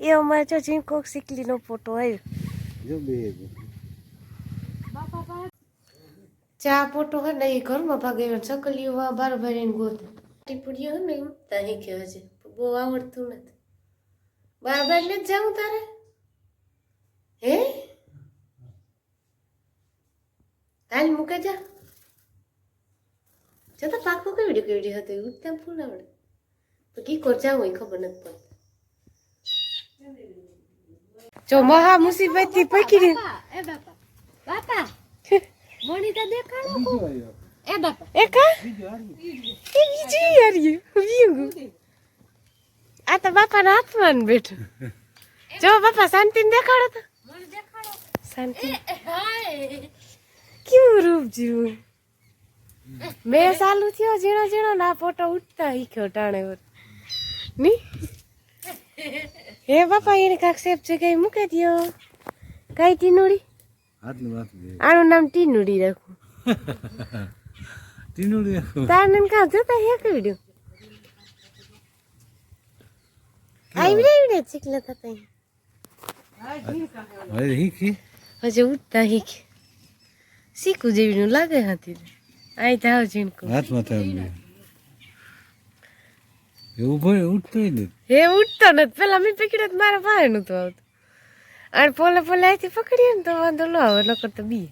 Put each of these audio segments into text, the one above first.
એ અમારે જો ઝીણકો શીકલીનો ફોટો આવ્યો જો બે ચા ફોટો હે ને એ ઘરમાં ભાગે ચકલીઓ વા બાર ભરીને ગોત. ટીપડીઓ હે ને ઉડતા ત્યાં કે હશે બહુ આવડતું નથી. બાર બાર ને જાઉં તારે? હે? હાલ મૂકે જા. જતા પાકું કેવડી કેવડી હતી? ઉઠતા ફૂલ આવડે. તો કી કોર જાવું એ ખબર નથી પડતી. જો મહા મુસીબતથી પકડી એ બાપા બાપા મોની તો દેખાડો એ બાપા. એકા એ બીજી યાર્યું વીંગું આ તો બાપાના હાથમાં બેઠો બેઠું. જો બાપા શાંતિ દેખાડો તો. શાંતિ. કેવું રૂપ જીવું મેં ચાલુ થયો ઝીણો ઝીણો ના ફોટો ઉઠતા શીખ્યો ટાણે ની? હે બાપા એને કાક છે જગ્યાએ મૂકી દ્યો. કઈ ટીનુડી? હાથનું બે આનું નામ ટીનુડી રાખું. ટીનુડી નામ કા જોતા હે કીડું આવડે આવડે ચીકલા થતા હવે હીખી હજુ ઉઠતા શીખે. શીખું જેવીનું લાગે હતી આઈ જાવ ઝીણકું. હાથમાં થાય ઊભો ઉઠતો નથી. એ ઉઠતો નથી. પેલા મેં પકડ્યો મારા પાસે તો આવતું. અને પોલે પોલે અહીંથી પકડીએ ને તો વાંધો ન આવે લોકો તો બી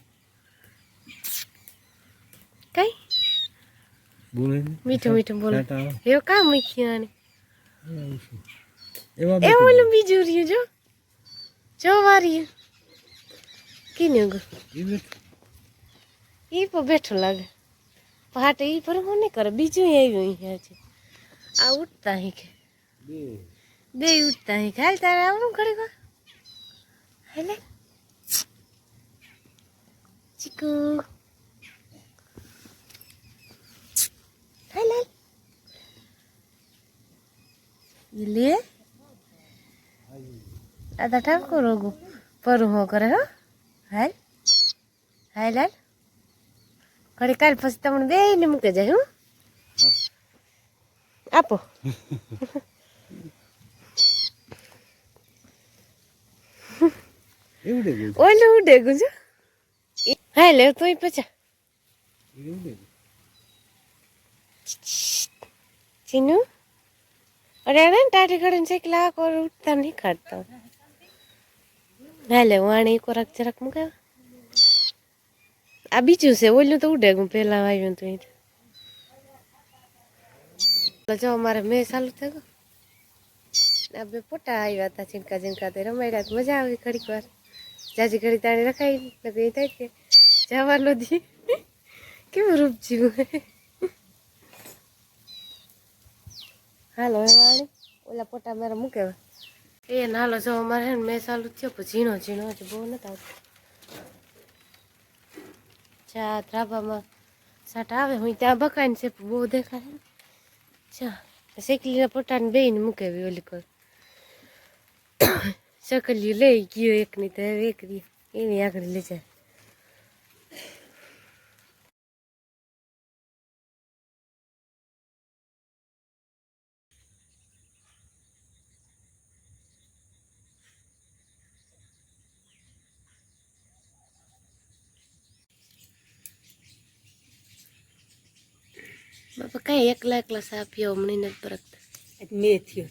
કઈ? બોલે મીઠું મીઠું બોલે. એવું કામ મૂક્યું આને? એવા એ ઓલું બીજું રહ્યું જો. જો વાર્યું કીને ગો ઈ પર બેઠો લાગે. પાટ ઈ પર હું નહીં કરે. બીજું આવ્યું અહીંયા છે. આ ઉઠતા શીખે બે. બે ઉઠતા શીખે હાલ તારે આવું ઘડી હાલે. ચીકુ. હાલ હાલ. લે. આ તો કો રોગો. પર હો કરે હો. હાલ. હાલ હાલ. ઘડી કાલ પછી તમને બે ને મૂકે જાય હું. આપો ઓલું ઉડે ગુંજો. હા લે તો પછા. ચીનુ? અરે અરે ટાટી કરીને શેકલા ઓર ઉઠતા નહીં કાઢતા. હા લે વાણી કોરાક જરાક મુકાવ આ બીજું છે ઓલું તો ઉડે ગું પેલા આવ્યું તો અહીં જો અમારે મેં ચાલુ થયું બે પોટા આવ્યા હતા ચીનકા ચીનકા તે રમાડ્યા મજા આવી ઘડીક વાર. જાજી ઘડી તાણી રખાઈ એ થાય કે જવાનો દી. કેવું રૂપ જીવું. હાલો એ વાણી. ઓલા પોટા મારા મૂકે હવે. એ નાલો જો અમારે મેં ચાલુ થયો, પણ ઝીણો ઝીણો હજી બહુ નથી આવતો. ચા ધ્રાબામાં સાટ આવે, હું ત્યાં બકાઈને છે બહુ દેખાય શેકલીના પોટાને બેને મૂકે એવી ઓલી કર શકલ્યું લઈ ગયો એકની તો હવે એક એની આગળ લઈ જાય બાપા કઈ એકલા એકલા સા પીવો મને નથી પરખતા મેથી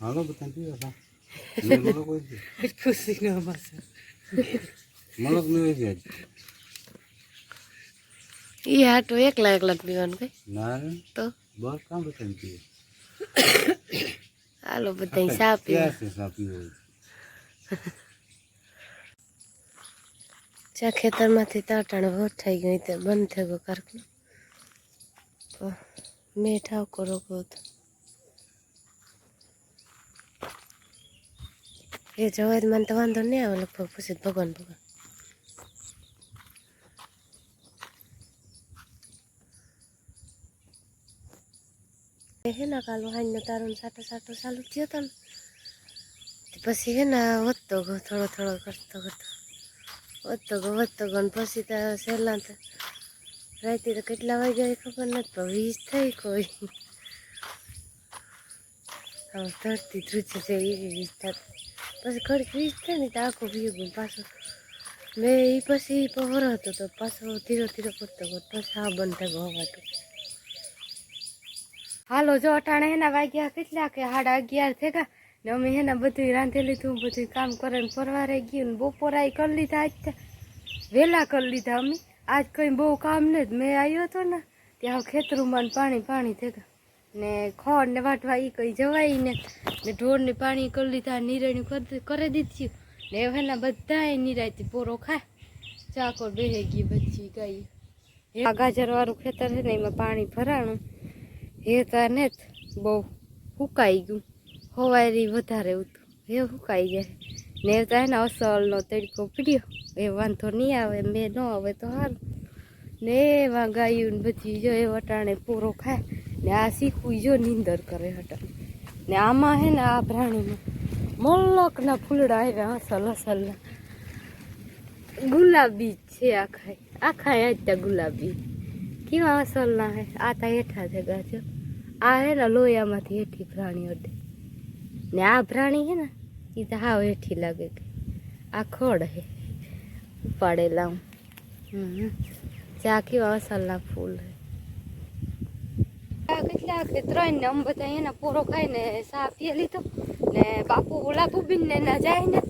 હાલો બધા પીવા દી. ખુશી નો માસા મળો જ નહીં આજ. એ હાટો એકલા એકલા પીવાનું કઈ? ના તો? બહાર કામ બધા પીએ? હાલો બધા સા પીવા. સા પીવો ચા ખેતરમાંથી તાટાણ વોટ થઈ ગઈ તે બંધ થઈ ગયો કારખાનો. તો મેં ઠાવકો રોકો હતો એ જવાય મને તો વાંધો નહીં આવે લગભગ પછી ભગવાન ભગવાન હે ને કાલો હાઈનો તારો સાટો સાટો ચાલુ થયો હતો ને પછી હે ને વધતો ગયો થોડો થોડો કરતો કરતો વધતો ગયો વધતો ગયો પછી તો સહેલા રાતે તો કેટલા વાગ્યા ખબર નથી, પણ વીસ થઈ કોઈ. ધરતી ધ્રુજી જાય એવી વીસ થતી પછી ઘડીક વીજ થાય ને તો આખું ભીગું પાછું. મેં એ પછી પહોરો હતો તો પાછો ધીરે ધીરે કરતો કરતો પછી આ બંધ થયો હવાતું હાલો જો અટાણે એના વાગ્યા કેટલા કે સાડા અગિયાર થયા ને અમે એના બધું રાંધી લીધું બધું કામ કરે ફરવા રહી ગયું ને બપોરાય કરી લીધા વહેલા કરી લીધા અમે. આજ કંઈ બહુ કામ નથી મેં આવ્યો હતો ને, ત્યાં ખેતરુંમાં પાણી પાણી થયા ને ખોડ ને વાટવા એ કંઈ જવાય ને ને ઢોરને પાણી કરી લીધા નિરાણી કરી દીધી. ને એના બધાય નિરાયતી પોરો ખાય. ચાકોર બેહી ગઈ બચી ગઈ આ ગાજરવાળું ખેતર છે ને એમાં પાણી ભરાણું. હેતા ને બહુ સુકાઈ ગયું. હવારી વધારે ઉતું. હે સુકાઈ જાય. ને એને અસલનો તડકો પીડ્યો. એ વાંધો નહીં આવે મેં ન આવે તો સારું ને એવા ગાયું ને બધી જો એ વટાણે પૂરો ખાય. ને આ શીખવું જો નીંદર કરે હટાણે. ને આમાં હે ને આ પ્રાણીમાં મોલકના ફૂલડા આવ્યા અસલ, અસલના. ગુલાબી છે આખા આખા આજ ગુલાબી. કેવા અસલના હે? આ તા હેઠા છે ગાજો આ હે ને લોયામાંથી હેઠી પ્રાણી હટે. ને આ પ્રાણી હે ને એ તો હાવ હેઠી લાગે આ ખોડ હે. ઉપાડેલા હું. હમ. ચા કેવા અસલના ફૂલ હે. કેટલા કે ત્રણ ને અમે બધા એના પૂરો ખાઈને સા પીએ લીધો. ને બાપુ લાભુબીન ને ના જાય ને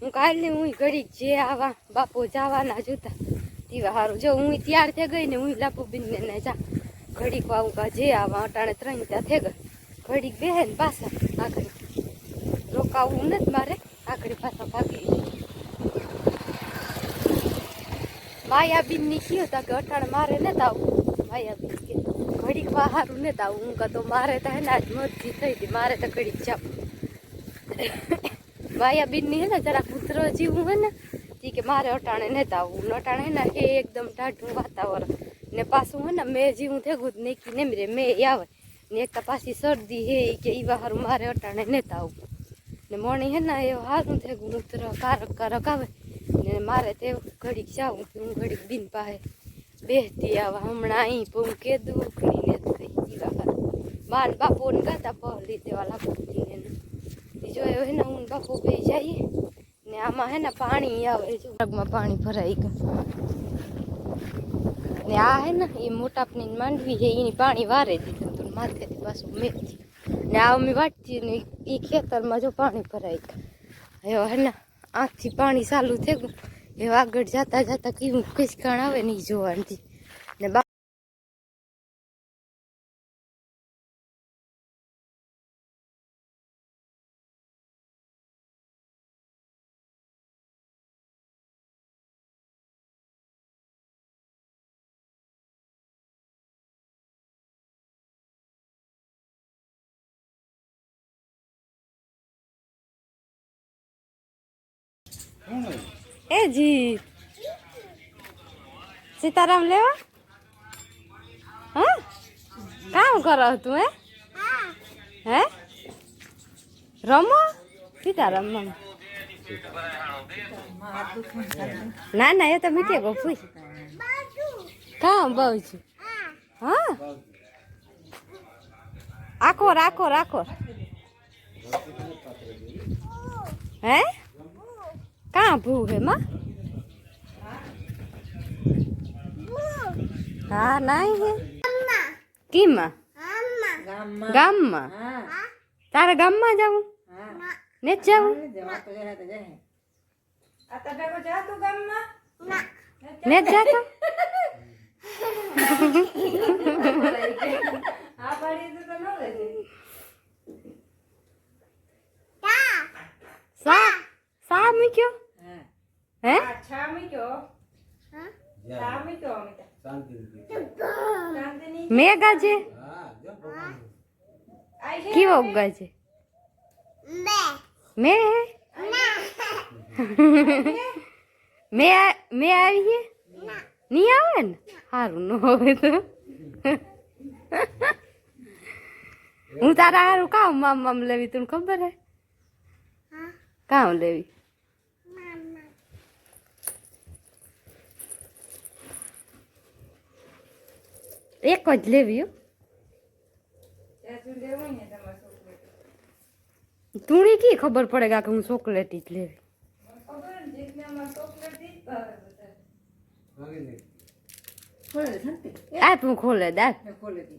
હું કાલની હું ઘડીક જે આવા બાપુ જવાના જોતા તેવા સારું જો હું તૈયાર થઈ ગઈ ને હું લાભુબીન ને જા. ઘડીક વાવું કા જે આવા અટાણે ત્રણ ત્યાં થઈ ગઈ. ઘડીક બેહે ને પાછા. આગળ રોકાવું જ મારે આગળ પાછા ભાગી. માયાબીનની કયો તા કે અટાણે મારે ને તાવું. માયાબીન કે, ઘડીક બહારું ને તાવું. હું તો મારે તો હે ને આજ મરજી થઈ હતી મારે તો ઘડીક જાવ. માયાબીનની ને જરા કૂતરો જીવું હે ને, ઈ કે મારે અટાણે ને તાવું. ને અટાણે ને એ એકદમ ટાઢું વાતાવરણ. ને પાછું હે ને મેં જીવું થેગું જ કી નેમ રે મેં આવે. ને એક પાછી શરદી હે કે ઈ બહારું મારે અટાણે ને આવવું ને મોણી હે ને એ હારું થેગું ઉતર કારક કારક આવે ને મારે તે ઘડીક જાઉં હું ઘડીક બિન પાસે બેસતી આવા. હમણાં અહીં પણ કે દુઃખની ને થઈ જીવા હારું માન બાપુ ને ગાતા પહલી દેવા લાગુ ને જો હે ને હું બાપુ બે જઈએ ને આમાં હે ને પાણી આવે જો. પગમાં પાણી ભરાઈ ગયું. ને આ હે ને એ મોટાપની માંડવી છે એની પાણી વારે દીધું તો માથેથી પાછું મેથી. ને આ અમે વાટતી ને એ ખેતરમાં જો પાણી ભરાય હવે હે ને આંખથી પાણી ચાલુ થઈ ગયું. હવે આગળ જતા જતા કેવું કાણ આવે ને એ જોવાની. એ જી સીતારામ લેવા? હા? કામ કરો તું, હે? હે? રમો? સીતારામ મમ ના ના, એ તો મીઠે બપુ કામ બહુ છું. હા? આખો રાખો રાખો. હે? કાં ભૂ હે માં? હા નાઈ હે. કીમાં ગામમાં? તારે ગામમાં જવું ને જ જવું ને જ જાતો? સા સા મૂક્યો હે? શાંતિ મેઘા છે હા જો ભગવાન કેવો ગાજે? મે. મે મે આવીએ છે નહીં આવે ને? સારું ન હોય તો. હું તારા સારું કામ મામ મામ લેવી તને ખબર હે. કામ લેવી. એક જ લેવી હો તુણી કી ખબર પડે કે હું ચોકલેટી જ લેવી આ તું ખોલે દા એ ખોલે દે.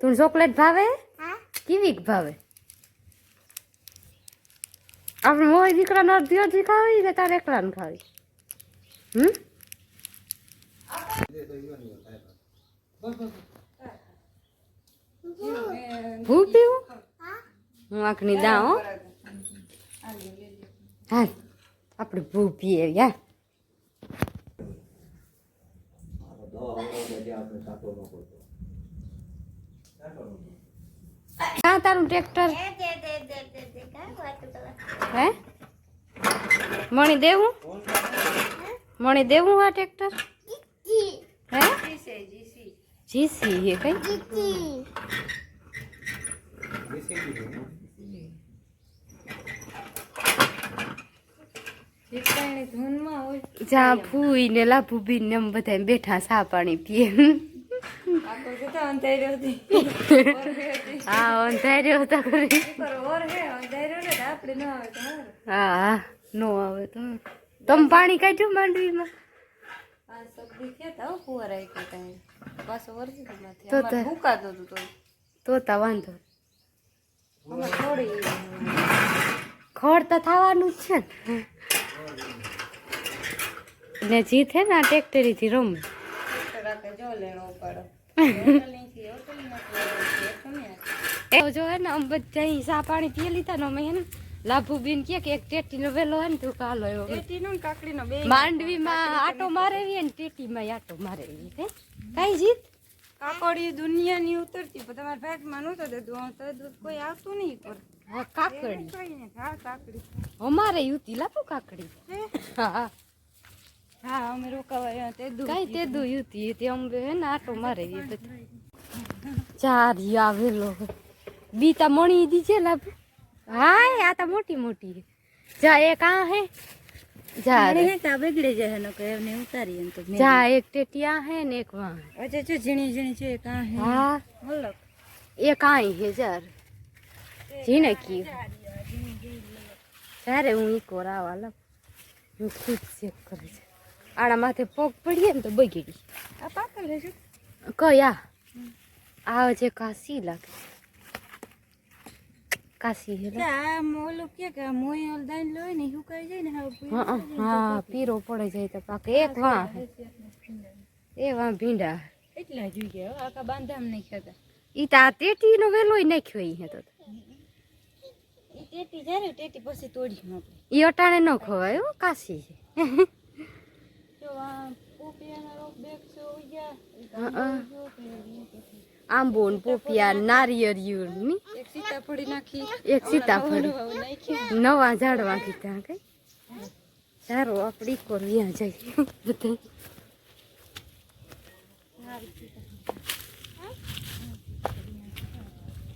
તું ચોકલેટ ભાવે કેવી ભાવે આપણે મોય દીકરાનો અડધી અડધી ખાવી કે તારે એકલાને ખાવી હમ હું પીવું? હું આંખની દા હો. હાલ, આપણે ભૂ પીએ, યાર. ક્યાં તારું ટ્રેક્ટર. હે? મણી દેવું? મણી દેવું આ ટ્રેક્ટર? હે? જીસી હે કઈ હોય. જ્યાં ફૂઈ ને લાભુબીન ને એમ બધા બેઠા સા પાણી પીએ. હા અંધાર્યો હતા કરી ઉપર ઓરહે, અંધાર્યો ને તો આપણે ન આવે તો હારું. હા હા નો આવે તો તમે પાણી કાઢ્યું માંડવીમાં તો વાંધો ખડ તો થવાનું જ છે ને. ને જીત ને ટ્રેક્ટરીથી રમ. જો હે ને અમે બધા સા પાણી પી લીધા ને અમે હે ને લાભુબીન કે કે એક ટેટીનો વેલો હે ને તું કાલો એવો. પેટીનો કાકડી નો બે. માંડવીમાં આટો મારેવી ને ટેટીમાં આટો મારેવી હે? કાઈ જીત? કાકડી દુનિયાની ઉતરતી પણ તમારા ભાગમાં નહોતો તે હું તો કોઈ આવતું નહીં પર હા કાકડી. હા કાકડી. અમારે યુતી લાપુ કાકડી. હા? હા અમે રોકાવા તે દુ કાઈ તે દુ યુતી તે અમે હે ને આટો મારેવી ચારી આવેલો બીતા મણી દીજે લાભ. હાય આ તો મોટી મોટી. જા એ આ હે. જા રે. તા બગડે જાય ને કે એમને ઉતારી એમ તો જા એક ટેટિયા હે ને એક વાં. અચ્છા જો ઝીણી ઝીણી છે કાં હે. હા. હલક એ કાઈ હે જાર જીને કી જ્યારે હું ઈ કોરાવા લઉં. હું ખુદ ચેક કરે છે આના માથે પોક પડીએ ને તો બગડી. આ પાકલ હે કયા? આ જે કાસી લાગે. કાશી હે કે આ ઓલું કે કે મોય ઓલ દાન લોય ને હુકાઈ જાય ને હા હા પીરો પડે જાય તો પાકે. એક વા. એ વા ભીંડા. એટલા જોઈએ આખા બાંધામ નહીં ખાતા ઈ તા આ ટેટીનો વેલોય નાખ્યો ઈ હે ઈ ટેટી જ્યારે ટેટી પછી તોડી નાખે ઈ અટાણે ન ખવાય હો કાશી. છે તો આ પોપિયાના રોપ બેક છે ઉગ્યા હા, આંબો ને પોપિયા નારિયેળિયું ની એક સીતાફળી નાખી. એક સીતાફળ. નાખી. નવા ઝાડવા કીધા કઈ? સારો આપડી કોર ત્યાં જઈએ. બધા.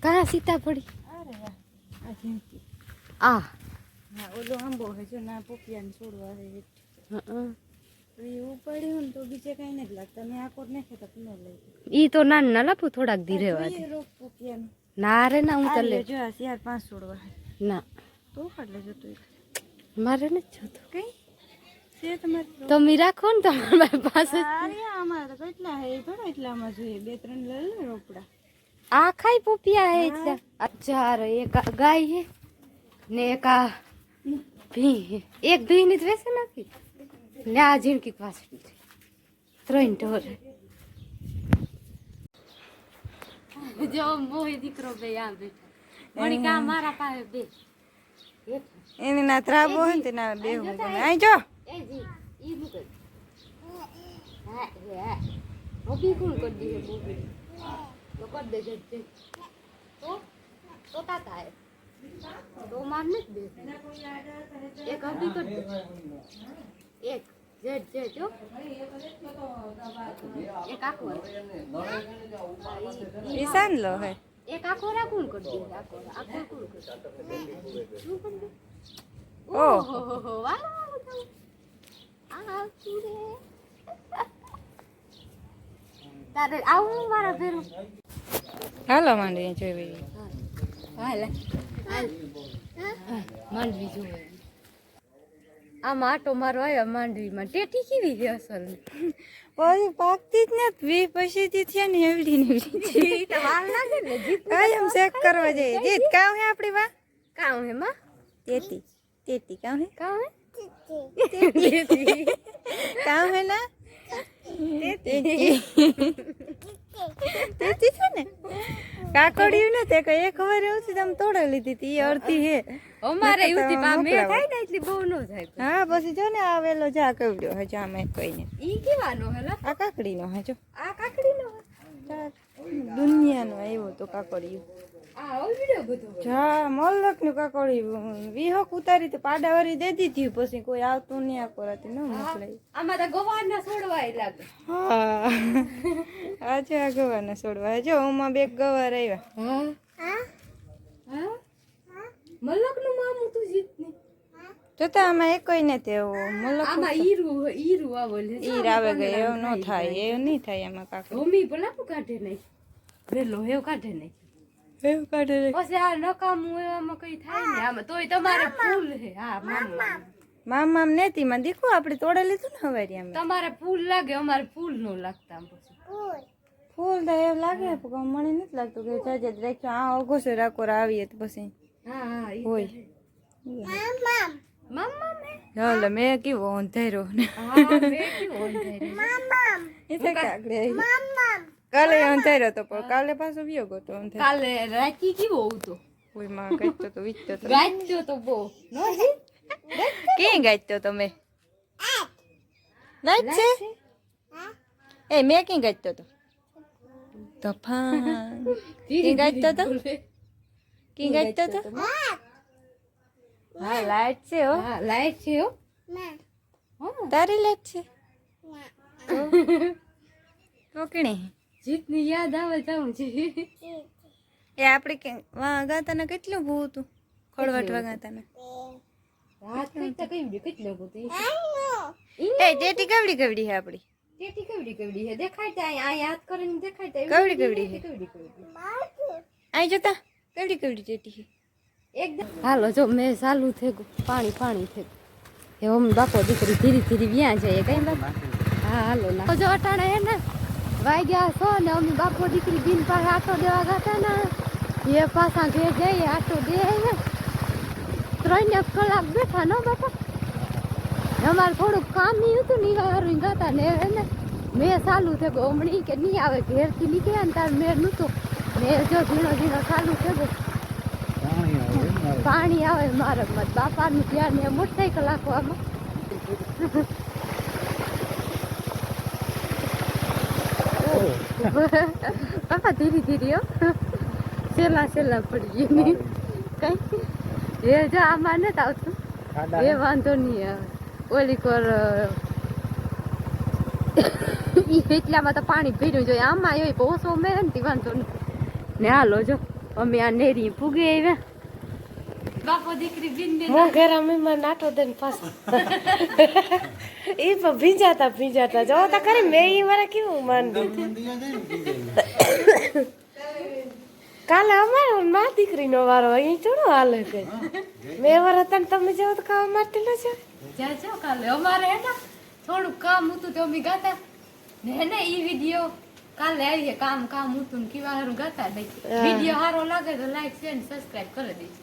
કયા સીતાફળી. આ ઓલો આંબો હે જો ના પોપિયાને છોડવા હે. હં. તો એ ઉપાડ્યું ને તો બીજે કઈ નથી લાગતા મેં આકોર નાખે તો પુનઃ લઈ ઈ તો ના ના લાપુ થોડાક દી રહેવા દે જોઈએ રોપ પોપિયાનું ના રે ના હું આ તો લે લ્યો જો આ ચાર પાંચ છોડવા હે ના તો કાઢ લેજો તું મારે નથી જોતું કઈ છે તમારે રોપ? તમે રાખો ને તમારી પાસે આ રહ્યા અમારે તો કેટલા હે એ થોડા એટલામાં જોઈએ બે ત્રણ લઈ લે રોપડા આ ખાઈ પોપિયા હે એટલે ચાર એક આ ગાય હે ને એક આ ભી હે એક ભી ની વેસે નાખી ને આ ઝીણકી પાછળ ત્રણ ઢોર. જો મોહી દીકરો બે આ બેઠા. મણી કા મારા પાસે બે. એની ના ત્રાબો હોય ને તેના બે હું આઈ જો. એ જી ઈ મુકે હા હા. હોબી કોણ કરી દી હે બોબી તો કર દે. તો? તો તાતા હે. તો દે એક હબી કર એક. જજ જજ જો. એક આખો ઈશાન લો હે. એક આખો રાખું કરી દે આખો આખો કોણ કરી શું કરી દે? ઓહ. ઓહો વાહ આ તારે આવું મારા ભેરું હાલો માંડવી જોઈ હાલે માંડવી જોવે આમ આટો મારો આવ્યો માંડવીમાં. ટેટી કેવી છે અસલ? પછી પાકતી જ નથી. વી પછી થી થયા ને એવડી ને એવડી કાંઈ આમ ચેક કરવા જઈએ. જીત કાવ હે આપણી વા કાવ હે માં? તેતી તેતી કાવ હે? કાવ હે? કાવ હે ના? તેતી તેતી છે ને. કાકડિયું ને તે કઈ એક વાર એવું છે તમે તોડે લીધી હતી એ અડધી હે. અમારે એવું થી પામે થાય ને એટલી બહુ નો થાય. હા પછી જો ને આવેલો જા કવડ્યો હે જા મે કોઈ ને ઈ કેવાનો હેલા આ કાકડીનો હે જો. આ કાકડીનો દુનિયાનો આવ્યો તો કાકડિયું આ જા મલકનું વિહક ઉતારી તો પાડાવારી દે દીધી પછી કોઈ આવતું નહીં આ કોરાતી ન મોકલાય. આમાં તો ગવારના છોડવાય લાગે. હા. આજે આ ગવારના છોડવા. જો ઓમાં બે ગવાર આવ્યા હા? મલકનું મામું તું જીતની જોતા આમાં એક ને તેવો મલક આમાં ઈરું ઈરું આવે ઈર આવે ગઈ એવું ન થાય એવું નહીં. થાય આમાં કાકડી ભૂમિ ભલા કાઢે નહીં. વેલો એવું કાઢે નહીં. એવું કાઢે રે. પછી આ નકામું એવામાં કઈ થાય ને? આમાં તોય તમારે ફૂલ હે હા મામા. મામ. મામ નેતી માં દીકુ આપણે તોડે લીધું ને હવારી આમ તમારે ફૂલ લાગે અમારે ફૂલ નો લાગતા આમ પછી. ફૂલ. તો એવું લાગે પણ મને નથી લાગતું કે જાજે રાખ્યો. આ ઓગોસો રાકોર આવીએ તો પછી. હોય. હાલ મેં કેવો અંધેરો એ તો આવી. કાલે અંધેરો તો પણ કાલે પાછો વિયો ગયો તો કાલે રાખી કેવો હતો? કોઈ માં ગાઈતો તો વીચતો તો. ગાજ્યો તો બહુ. ક્યાં ગાઈતો તમે? નાચ છે? એ મેં ક્યાં ગાઈતો તો? તફાન. કે ગાઈતો તો? ક્યાં ગાઈતો તો? હા લાઈટ છે હો. હા લાઈટ છે હો. તારી લાઈટ છે? કોકણી જીતની યાદ આવે જાઉં છે. એ આપણે કે વાં ગાતાના કેટલું ભૂ હતું? ખોળવાટવા ગાતાના ને કેટલો એ ટેટી કવડી કવડી હે આપડી કેટી કેવડી કેવડી હે દેખાડતા આ યાદ કરીને દેખાડતા કવડી કવડી હે કેવડી કેવડી અહીં જતા. કવડી કવડી હે એકદમ. હાલો જો મેં ચાલુ થઈ ગયું. પાણી પાણી થઈ ગયું. એ ઓમ બાપો દીકરી ધીરે ધીરે વ્યાં જાય. કઈ બાપા? હા હાલો ના જો અટાણે હે ને. વાગ્યા છો ને અમે બાપો દીકરી બિન પાસે આટો દેવા ગાતા ને એ પાછા ઘેર જઈએ આટો દે ત્રણ એક કલાક બેઠા ન બાપા અમારે થોડુંક કામ નહીં હતું ને હારું ગાતા ને એને મેં ચાલુ છે ગયો હમણાં કે નહીં આવે ઘેરથી નીકળ્યા ને તાર મેર નહોતો. મેં જો ઝીણો ઝીણો ચાલુ છે પાણી આવે એમ પાણી આવે મારા બાપાનું ધ્યાન ને મોટરસાયકલ બાપા ધીરે ધીરે છેલ્લા છેલ્લા પડી ગઈ કઈ? એ જો આમાં નથી આવતું. એ વાંધો નહીં આવે. ઓલી કોર ઈ એટલામાં તો પાણી ભર્યું જોઈએ. આમાં એ ઓછો મેં ને વાંધો નહીં. ને હાલો જો અમે આ નેરી પૂગી આવ્યા બાપો દીકરી બિન હું ઘરે મહેમાન નાટો દેન પાછો એ પણ ભીંજાતા ભીંજાતા. જો તા ખરી મેં ઈ મારે કેવું માન. કાલે અમારો મા દીકરીનો વારો અહીં થોડો હાલે છે. મેં વાર હતા તમે જેવો તો ખાવા માટે ન છે જ્યાં જાઓ કાલે. અમારે હે ને થોડુંક કામ હતું તો અમે ગાતા. ને ને ઈ વીડિયો કાલે આવીએ. કામ કામ હતું ને કેવા હારું ગાતા. નહીં વીડિયો સારો લાગે તો લાઈક શેર સબસ્ક્રાઇબ કરી દેજો.